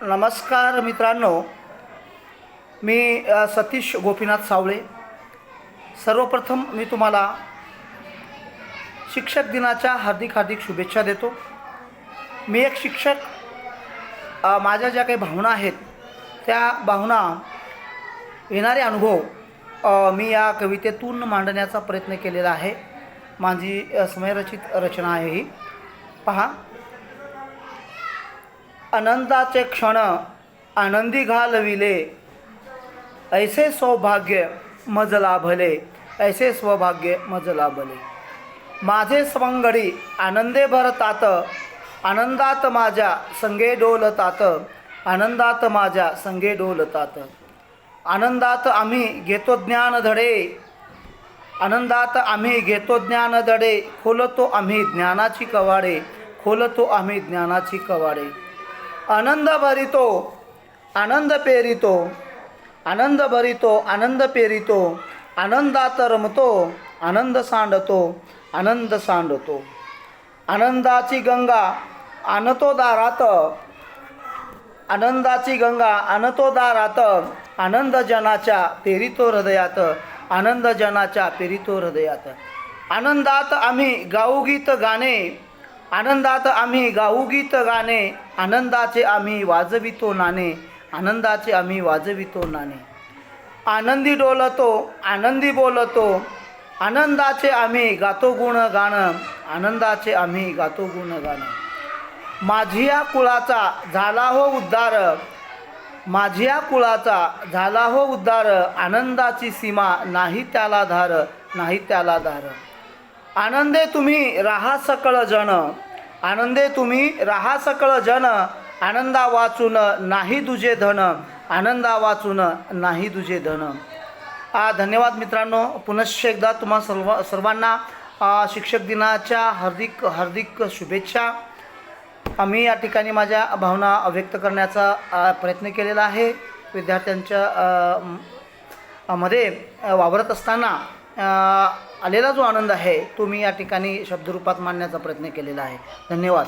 नमस्कार मित्रांनो. मी सतीश गोपीनाथ सावळे. सर्वप्रथम मी तुम्हाला शिक्षक दिनाच्या हार्दिक हार्दिक शुभेच्छा देतो. मी एक शिक्षक माझ्या ज्या काही भावना आहेत त्या भावना येणारे अनुभव मी या कवितेतून मांडण्याचा प्रयत्न केलेला आहे. माझी स्वयंरचित समयरचित रचना आहे ही. पहा. आनंदाचे क्षण आनंदी घालविले. ऐसे सौभाग्य मज लाभले ऐसे स्वभाग्य मज लाभले माझे स्वंगडी आनंदे भरतात आनंदात माझ्या संगे डोलतात आनंदात माझ्या संगे डोलतात. आनंदात आम्ही घेतो ज्ञान धडे आनंदात आम्ही घेतो ज्ञान धडे खोलतो आम्ही ज्ञानाची कवाडे खोलतो आम्ही ज्ञानाची कवाडे. आनंद भरितो आनंद पेरितो आनंद भरितो आनंद पेरितो आनंदात रमतो आनंद सांडतो आनंद सांडतो आनंदाची गंगा आणतो दारात आनंदाची गंगा आणतो दारात आनंदजनाच्या पेरितो हृदयात आनंदजनाच्या पेरितो हृदयात. आनंदात आम्ही गाऊ गीत गाणे आनंदात आम्ही गाऊ गीत गाणे आनंदाचे आम्ही वाजवितो नाणे आनंदाचे आम्ही वाजवितो नाणे. आनंदी डोलतो आनंदी बोलतो आनंदाचे आम्ही गातो गुण गाणं आनंदाचे आम्ही गातो गुण गाणं. माझिया कुळाचा झाला हो उद्धार माझिया कुळाचा झाला हो उद्धार आनंदाची सीमा नाही त्याला धार नाही त्याला धार. आनंदे तुम्ही राहा सकळ जन. आनंदे तुम्ही राहा सकळ जन. आनंदा वाचून नाही तुझे धन. आनंदा वाचून नाही तुझे धन. आ, धन्यवाद मित्रांनो. पुनश्च एकदा तुम्हा सर्व सर्वांना शिक्षक दिनाच्या हार्दिक हार्दिक शुभेच्छा. आम्ही या ठिकाणी माझ्या भावना व्यक्त करण्याचा प्रयत्न केलेला आहे. विद्यार्थ्यांच्या मध्ये वावरत असताना आलेला जो आनंद आहे तो मी या ठिकाणी शब्दरूपात मांडण्याचा प्रयत्न केलेला आहे. धन्यवाद.